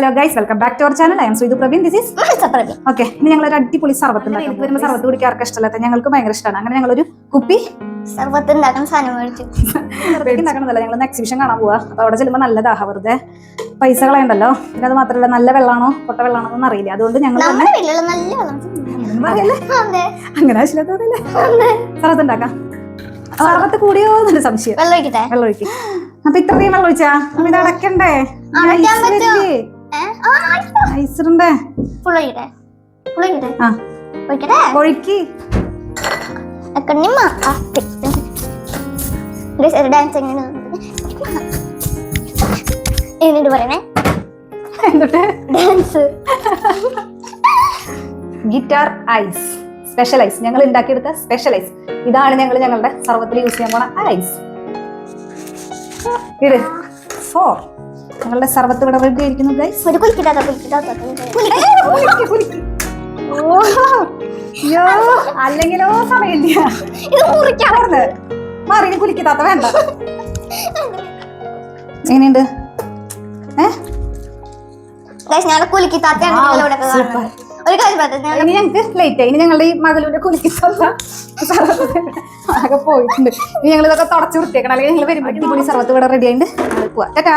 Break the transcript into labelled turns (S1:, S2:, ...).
S1: Hello guys welcome back to our channel I'm Sudhu Praveen this
S2: is
S1: okay ഇനി ഞങ്ങൾ ഒരു അടിപൊളി സർവത്ത് ഉണ്ടാക്കും വരുമ്പോൾ സർവത്ത് കുടിക്കാർക്ക് ഇഷ്ടമല്ലാത്ത ഞങ്ങൾക്ക് ഭയങ്കര ഇഷ്ടമാണ്. അങ്ങനെ ഞങ്ങൾ ഒരു കുപ്പി
S2: സർവത്ത് ഉണ്ടാക്കുന്ന സാധനം മേടിച്ചു.
S1: ഞങ്ങൾ എക്സിബിഷൻ കാണാൻ പോവാ. അപ്പൊ അവിടെ ചെല്ലുമ്പോൾ നല്ലതാ വെറുതെ. പൈസ കളയണ്ടല്ലോ? പിന്നെ അത് മാത്രമല്ല നല്ല വെള്ളമാണോ? പൊട്ട വെള്ളമാണോ എന്നൊന്നും അറിയില്ല. അതുകൊണ്ട് ഞങ്ങൾ
S2: നല്ല
S1: അങ്ങനെ ആവശ്യമില്ലാത്ത പറയല്ലേ? സർവത്ത് ഉണ്ടാക്കാം. സർവത്ത് കൂടിയോ എന്നൊരു സംശയം.
S2: വെള്ളം ഒഴിക്കട്ടെ
S1: വെള്ളം ഒഴിക്കും അപ്പൊ ഇത്രയും വെള്ളം ഒഴിച്ചാ അടക്കണ്ടേ
S2: അടയ്ക്കാൻ പറ്റുമോ? ആ,
S1: ഒഴുക്കി.
S2: ഒരു ഡാൻസ് എങ്ങനെ എന്നിട്ട് പറയണേ.
S1: എന്നിട്ട്
S2: dance
S1: guitar ice special ice ഞങ്ങൾ ഉണ്ടാക്കിയെടുത്ത സ്പെഷ്യൽ ഐസ് ഇതാണ് ഞങ്ങൾ ഞങ്ങളുടെ സർവത്തിൽ യൂസ് ചെയ്യാൻ പോണ ഐസ് ഇട് ഫോർ ഞങ്ങളുടെ സർവത്ത് ഇവിടെ റെഡി ആയിരിക്കുന്നു ഗൈസ്
S2: ഒരു
S1: അയ്യോ അല്ലെങ്കിലോ സമയമില്ല.
S2: ഇത് മുറിക്കാം.
S1: പറഞ്ഞത് മാറി കുലിക്കാത്ത വേണ്ട. എങ്ങനെയുണ്ട്?
S2: ഏഹ് ഞാൻ കുലിക്കിത്താത്തയാണ് ഒരു കാര്യം പറയാം
S1: ഇനി ഞങ്ങൾക്ക് ലേറ്റ് ഇനി ഞങ്ങളുടെ ഈ മകളുടെ കുലിക്കത്തല്ല ആകെ പോയിട്ടുണ്ട്. ഇനി ഞങ്ങൾ ഇതൊക്കെ തുടച്ച് വൃത്തിയാക്കണം. അല്ലെങ്കിൽ ഞങ്ങൾ വരുമ്പോൾ അടിപൊളി സർവത്ത് ഇവിടെ റെഡി ആയിട്ട് പോവാ.
S2: കേട്ടോ